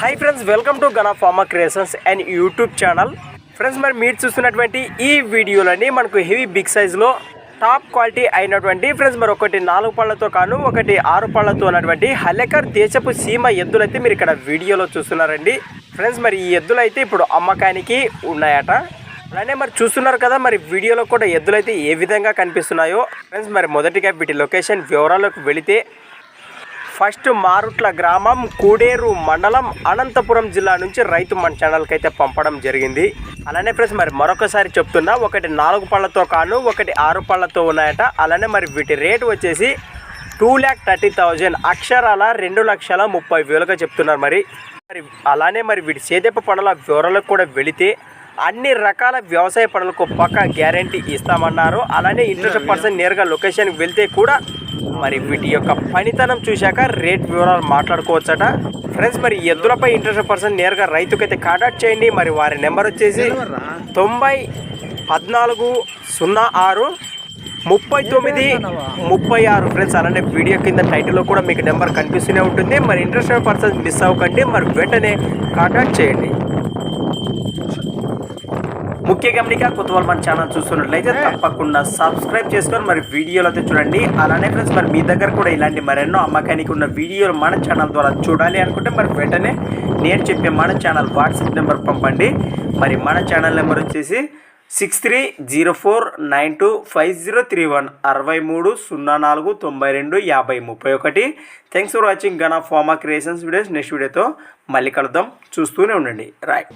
Hi friends welcome to Gana pharma creations and YouTube channel friends మరి మీరు చూస్తున్నటువంటి ఈ వీడియోలని మనకు హెవీ బిగ్ సైజులో టాప్ క్వాలిటీ అయినటువంటి ఫ్రెండ్స్ మరి ఒకటి నాలుగు పళ్ళతో కాను ఒకటి ఆరు పళ్ళతో ఉన్నటువంటి హలెకర్ దేశపు సీమ ఎద్దులైతే మీరు ఇక్కడ వీడియోలో చూస్తున్నారండి. ఫ్రెండ్స్ మరి ఈ ఎద్దులైతే ఇప్పుడు అమ్మకానికి ఉన్నాయట. అలానే మరి చూస్తున్నారు కదా మరి వీడియోలో కూడా ఎద్దులైతే ఏ విధంగా కనిపిస్తున్నాయో. ఫ్రెండ్స్ మరి మొదటిగా వీటి లొకేషన్ వివరాలకు వెళితే ఫస్ట్ మారుట్ల గ్రామం కూడేరు మండలం అనంతపురం జిల్లా నుంచి రైతు మన ఛానల్కి అయితే పంపడం జరిగింది. అలానే ఫ్రెండ్స్ మరి మరొకసారి చెప్తున్నా ఒకటి నాలుగు పళ్ళతో కాను ఒకటి ఆరు పళ్ళతో ఉన్నాయట. అలానే మరి వీటి రేటు వచ్చేసి టూ ల్యాక్ థర్టీ థౌజండ్. అక్షరాల రెండు లక్షల ముప్పై వేలుగా చెప్తున్నారు మరి. మరి అలానే మరి వీటి సేదెప్ప పనుల వివరాలకు కూడా వెళితే అన్ని రకాల వ్యవసాయ పనులకు పక్క గ్యారంటీ ఇస్తామన్నారు. అలానే ఇంట్రెస్ట్ పర్సన్ నేరుగా లొకేషన్కి వెళ్తే కూడా మరి వీటి యొక్క పనితనం చూశాక రేట్ వివరాలు మాట్లాడుకోవచ్చట. ఫ్రెండ్స్ మరి ఎద్దులపై ఇంట్రెస్ట్ పర్సన్ నేరుగా రైతుకైతే కాంటాక్ట్ చేయండి. మరి వారి నెంబర్ వచ్చేసి తొంభై పద్నాలుగు సున్నా ఆరు ముప్పై తొమ్మిది ముప్పై ఆరు. ఫ్రెండ్స్ అలానే వీడియో కింద టైటిల్లో కూడా మీకు నెంబర్ కనిపిస్తూనే ఉంటుంది. మరి ఇంట్రెస్ట్ పర్సన్ మిస్ అవ్వకండి. మరి వెంటనే కాంటాక్ట్ చేయండి. ముఖ్య గమనిక కొత్త వాళ్ళు మన ఛానల్ చూస్తున్నట్లయితే తప్పకుండా సబ్స్క్రైబ్ చేసుకొని మరి వీడియోలు అయితే చూడండి. అలానే ఫ్రెండ్స్ మరి మీ దగ్గర కూడా ఇలాంటి మరెన్నో అమ్మకానికి ఉన్న వీడియోలు మన ఛానల్ ద్వారా చూడాలి అనుకుంటే మరి వెంటనే నేను చెప్పే మన ఛానల్ వాట్సాప్ నెంబర్ పంపండి. మరి మన ఛానల్ నెంబర్ వచ్చేసి six three zero four nine two five zero three one అరవై మూడు సున్నా నాలుగు తొంభై రెండు యాభై ముప్పై ఒకటి thanks for watching Gana pharma creations videos next వీడియోతో మళ్ళీ కలుద్దాం. చూస్తూనే ఉండండి. రాయ్